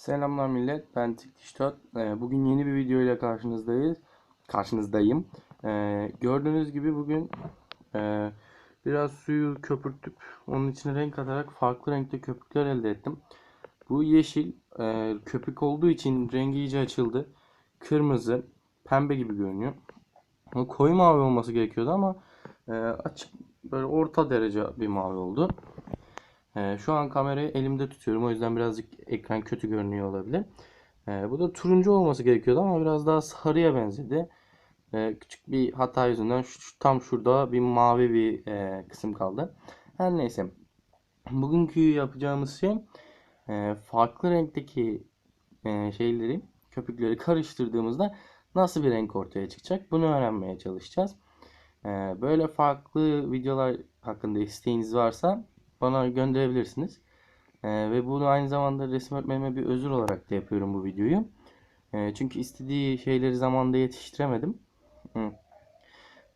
Selamlar millet. Ben Tiktiştot. Ee, Bugün yeni bir video ile karşınızdayız. Karşınızdayım. Ee, gördüğünüz gibi bugün e, biraz suyu köpürtüp onun içine renk atarak farklı renkte köpükler elde ettim. Bu yeşil e, köpük olduğu için rengi iyice açıldı. Kırmızı, pembe gibi görünüyor. Koyu mavi olması gerekiyordu ama e, açık böyle orta derece bir mavi oldu. Ee, şu an kamerayı elimde tutuyorum. O yüzden birazcık ekran kötü görünüyor olabilir. Ee, bu da turuncu olması gerekiyordu ama biraz daha sarıya benzedi. Ee, küçük bir hata yüzünden şu, tam şurada bir mavi bir e, kısım kaldı. Her neyse. Bugünkü yapacağımız şey e, farklı renkteki e, şeyleri, köpükleri karıştırdığımızda nasıl bir renk ortaya çıkacak? Bunu öğrenmeye çalışacağız. Böyle farklı videolar hakkında isteğiniz varsa bana gönderebilirsiniz. Ee, ve bunu aynı zamanda resim öğretmenime bir özür olarak da yapıyorum bu videoyu. Ee, çünkü istediği şeyleri zamanında yetiştiremedim. Hı.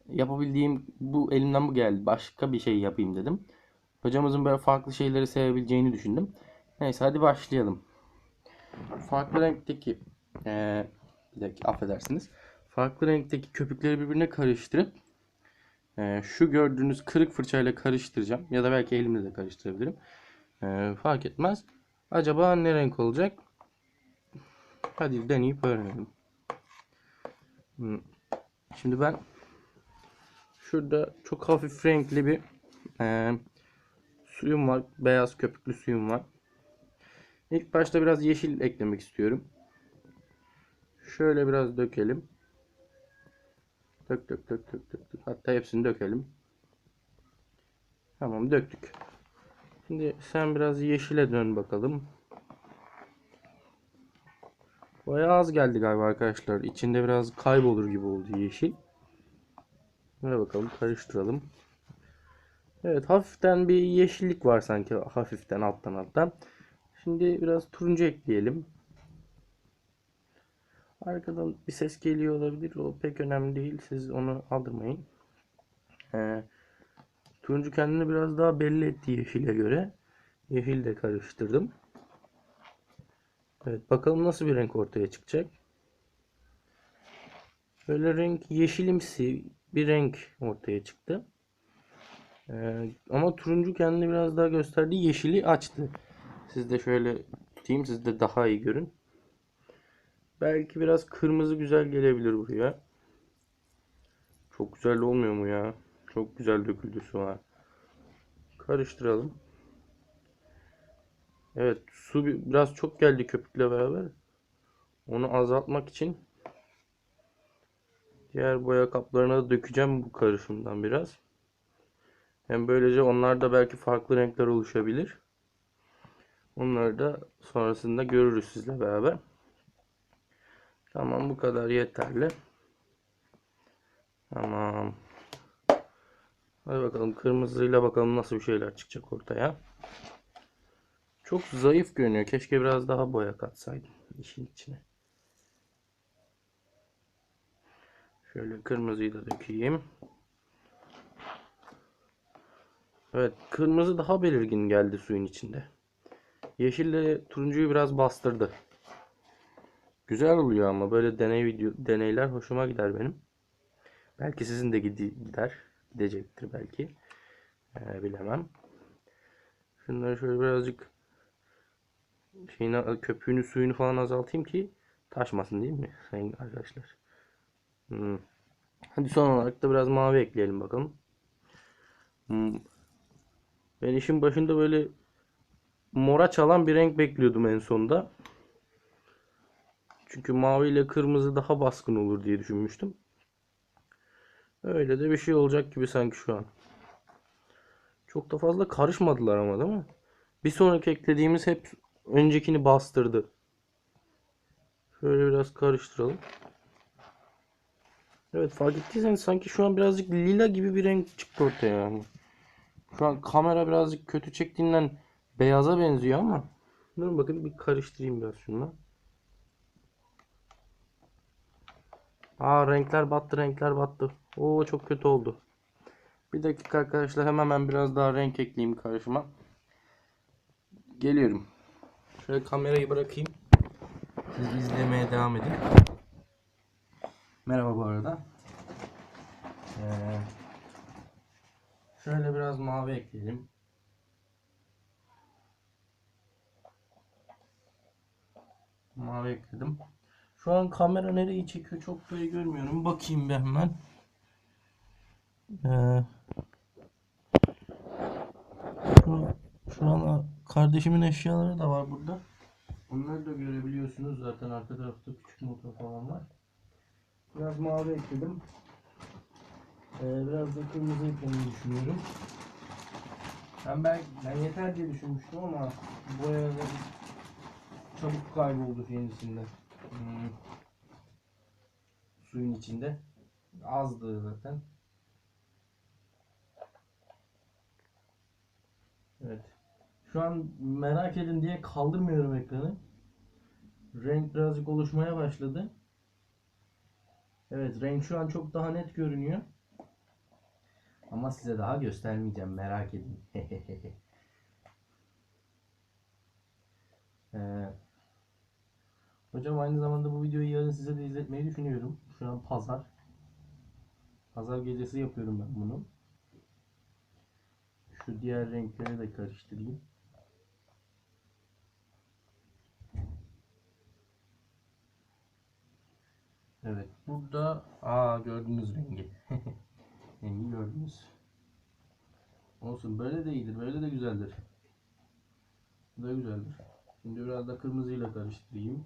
Yapabildiğim bu elimden bu geldi. Başka bir şey yapayım dedim. Hocamızın böyle farklı şeyleri sevebileceğini düşündüm. Neyse hadi başlayalım. Farklı renkteki ee, bir dakika affedersiniz. Farklı renkteki köpükleri birbirine karıştırıp ee, şu gördüğünüz kırık fırçayla karıştıracağım. Ya da belki elimle de karıştırabilirim. Ee, fark etmez. Acaba ne renk olacak? Hadi deneyip öğrenelim. Hmm. Şimdi ben şurada çok hafif renkli bir e, suyum var. Beyaz köpüklü suyum var. İlk başta biraz yeşil eklemek istiyorum. Şöyle biraz dökelim. Dök dök dök dök dök. dök. Hatta hepsini dökelim. Tamam döktük. Şimdi sen biraz yeşile dön bakalım. Bayağı az geldi galiba arkadaşlar. İçinde biraz kaybolur gibi oldu yeşil. Böyle bakalım karıştıralım. Evet hafiften bir yeşillik var sanki hafiften alttan alttan. Şimdi biraz turuncu ekleyelim. Arkadan bir ses geliyor olabilir. O pek önemli değil. Siz onu aldırmayın. Ee, turuncu kendini biraz daha belli etti yeşile göre. Yeşil de karıştırdım. Evet bakalım nasıl bir renk ortaya çıkacak. Böyle renk yeşilimsi bir renk ortaya çıktı. Ee, ama turuncu kendini biraz daha gösterdi. Yeşili açtı. Siz de şöyle tutayım. Siz de daha iyi görün. Belki biraz kırmızı güzel gelebilir buraya. Çok güzel olmuyor mu ya? Çok güzel döküldü su ha. Karıştıralım. Evet su bi- biraz çok geldi köpükle beraber. Onu azaltmak için diğer boya kaplarına da dökeceğim bu karışımdan biraz. Hem böylece onlarda belki farklı renkler oluşabilir. Onları da sonrasında görürüz sizle beraber. Tamam bu kadar yeterli. Tamam. Hadi bakalım kırmızıyla bakalım nasıl bir şeyler çıkacak ortaya. Çok zayıf görünüyor. Keşke biraz daha boya katsaydım işin içine. Şöyle kırmızıyı da dökeyim. Evet, kırmızı daha belirgin geldi suyun içinde. Yeşille turuncuyu biraz bastırdı. Güzel oluyor ama böyle deney video deneyler hoşuma gider benim. Belki sizin de gider. Gidecektir belki. Ee, bilemem. Şunları şöyle birazcık şeyini, köpüğünü suyunu falan azaltayım ki taşmasın değil mi sayın arkadaşlar? Hmm. Hadi son olarak da biraz mavi ekleyelim bakalım. Hmm. Ben işin başında böyle mora çalan bir renk bekliyordum en sonda. Çünkü mavi ile kırmızı daha baskın olur diye düşünmüştüm. Öyle de bir şey olacak gibi sanki şu an. Çok da fazla karışmadılar ama değil mi? Bir sonraki eklediğimiz hep öncekini bastırdı. Şöyle biraz karıştıralım. Evet fark ettiyseniz sanki şu an birazcık lila gibi bir renk çıktı ortaya yani. Şu an kamera birazcık kötü çektiğinden beyaza benziyor ama. Durun bakın bir karıştırayım biraz şununla. Aa renkler battı renkler battı. Oo çok kötü oldu. Bir dakika arkadaşlar hemen ben biraz daha renk ekleyeyim karışıma. Geliyorum. Şöyle kamerayı bırakayım. Siz izlemeye devam edin. Merhaba bu arada. Ee, şöyle biraz mavi ekleyelim. Mavi ekledim. Şu an kamera nereyi çekiyor çok böyle görmüyorum. Bakayım ben hemen. Ee, şu, şu an kardeşimin eşyaları da var burada. Onları da görebiliyorsunuz zaten arka tarafta küçük motor falan var. Biraz mavi ekledim. Ee, biraz da kırmızı eklemeyi düşünüyorum. Ben, ben, ben yeter diye düşünmüştüm ama boyaları çabuk kayboldu şeyin içinde. Hmm. Suyun içinde. Azdı zaten. Evet. Şu an merak edin diye kaldırmıyorum ekranı. Renk birazcık oluşmaya başladı. Evet renk şu an çok daha net görünüyor. Ama size daha göstermeyeceğim merak edin. ee, hocam aynı zamanda bu videoyu yarın size de izletmeyi düşünüyorum. Şu an pazar. Pazar gecesi yapıyorum ben bunu. Şu diğer renkleri de karıştırayım. Evet. Burada aa gördünüz rengi. rengi gördünüz. Olsun. Böyle de iyidir. Böyle de güzeldir. Bu da güzeldir. Şimdi biraz da kırmızıyla karıştırayım.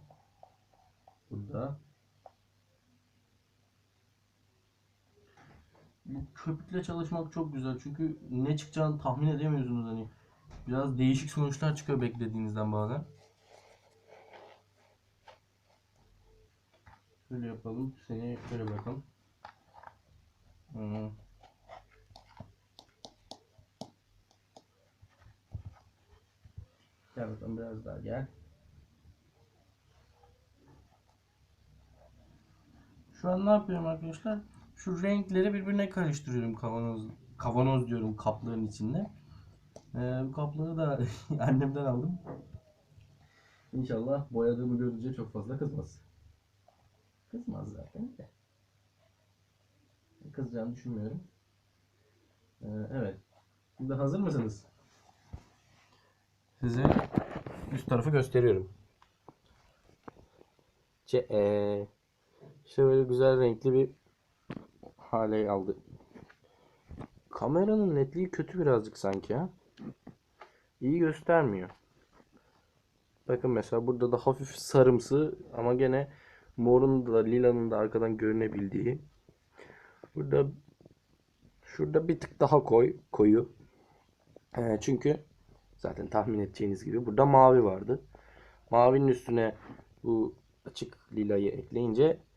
Burada. Bu köpükle çalışmak çok güzel. Çünkü ne çıkacağını tahmin edemiyorsunuz hani. Biraz değişik sonuçlar çıkıyor beklediğinizden bazen. Şöyle yapalım. Seni şöyle bırakalım. Hmm. Gel bakalım biraz daha gel. Şu an ne yapıyorum arkadaşlar? Şu renkleri birbirine karıştırıyorum kavanoz kavanoz diyorum kapların içinde. Ee, bu kapları da annemden aldım. İnşallah boyadığımı görünce çok fazla kızmaz. Kızmaz zaten de. Kızacağını düşünmüyorum. Ee, evet. Şimdi hazır mısınız? Size üst tarafı gösteriyorum. Ce ee, işte böyle güzel renkli bir hale aldı. Kameranın netliği kötü birazcık sanki ha. İyi göstermiyor. Bakın mesela burada da hafif sarımsı ama gene morun da lilanın da arkadan görünebildiği. Burada şurada bir tık daha koy koyu. Ee, çünkü zaten tahmin edeceğiniz gibi burada mavi vardı. Mavinin üstüne bu açık lilayı ekleyince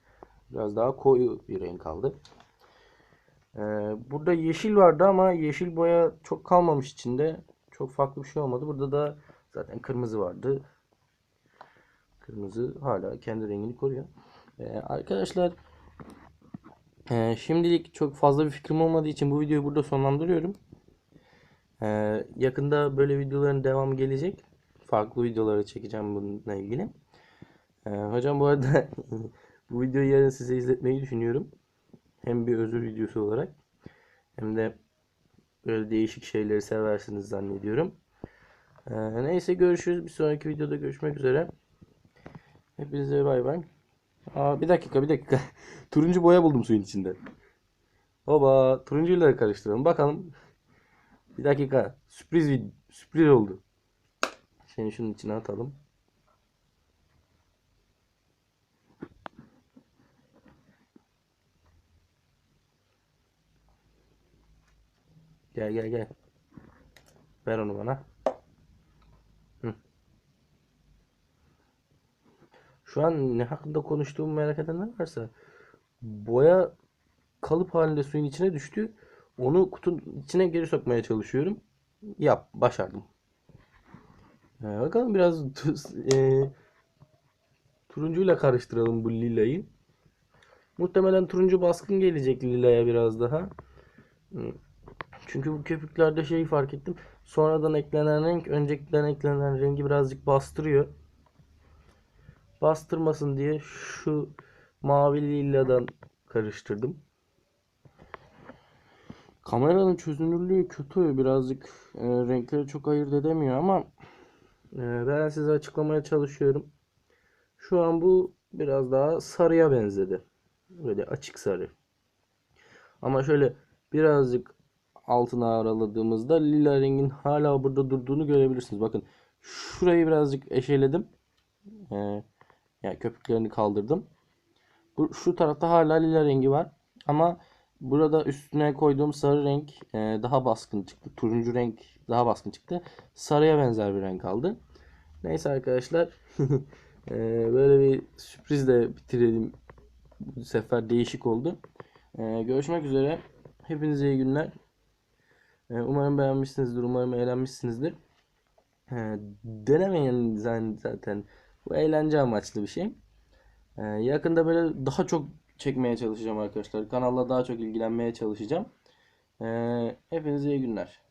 biraz daha koyu bir renk aldı. Ee, burada yeşil vardı ama yeşil boya çok kalmamış içinde. Çok farklı bir şey olmadı. Burada da zaten kırmızı vardı. Kırmızı hala kendi rengini koruyor. Ee, arkadaşlar e, şimdilik çok fazla bir fikrim olmadığı için bu videoyu burada sonlandırıyorum. Ee, yakında böyle videoların devamı gelecek. Farklı videoları çekeceğim bununla ilgili. Ee, hocam bu arada bu videoyu yarın size izletmeyi düşünüyorum. Hem bir özür videosu olarak hem de böyle değişik şeyleri seversiniz zannediyorum. Ee, neyse görüşürüz. Bir sonraki videoda görüşmek üzere. Hepinize bay bay. Aa, bir dakika bir dakika. Turuncu boya buldum suyun içinde. Baba turuncuyla karıştıralım. Bakalım. Bir dakika. Sürpriz sürpriz oldu. Seni şunun içine atalım. Gel gel gel. Ver onu bana. Hı. Şu an ne hakkında konuştuğumu merak edenler varsa boya kalıp halinde suyun içine düştü. Onu kutunun içine geri sokmaya çalışıyorum. Yap, başardım. Ee, bakalım biraz e, turuncuyla karıştıralım bu lilayı. Muhtemelen turuncu baskın gelecek lilaya biraz daha. Çünkü bu köpüklerde şeyi fark ettim. Sonradan eklenen renk öncekiden eklenen rengi birazcık bastırıyor. bastırmasın diye şu mavi liladan karıştırdım. Kameranın çözünürlüğü kötü. Birazcık e, renkleri çok ayırt edemiyor ama e, ben size açıklamaya çalışıyorum. Şu an bu biraz daha sarıya benzedi. Böyle açık sarı. Ama şöyle birazcık altına araladığımızda lila rengin hala burada durduğunu görebilirsiniz. Bakın şurayı birazcık eşeledim. Ee, yani köpüklerini kaldırdım. Bu, şu tarafta hala lila rengi var. Ama burada üstüne koyduğum sarı renk e, daha baskın çıktı. Turuncu renk daha baskın çıktı. Sarıya benzer bir renk aldı. Neyse arkadaşlar. e, böyle bir sürprizle bitirelim. Bu sefer değişik oldu. E, görüşmek üzere. Hepinize iyi günler. E, umarım beğenmişsinizdir. Umarım eğlenmişsinizdir. E, denemeyin zaten-. Bu eğlence amaçlı bir şey. Ee, yakında böyle daha çok çekmeye çalışacağım arkadaşlar. Kanalla daha çok ilgilenmeye çalışacağım. Ee, hepinize iyi günler.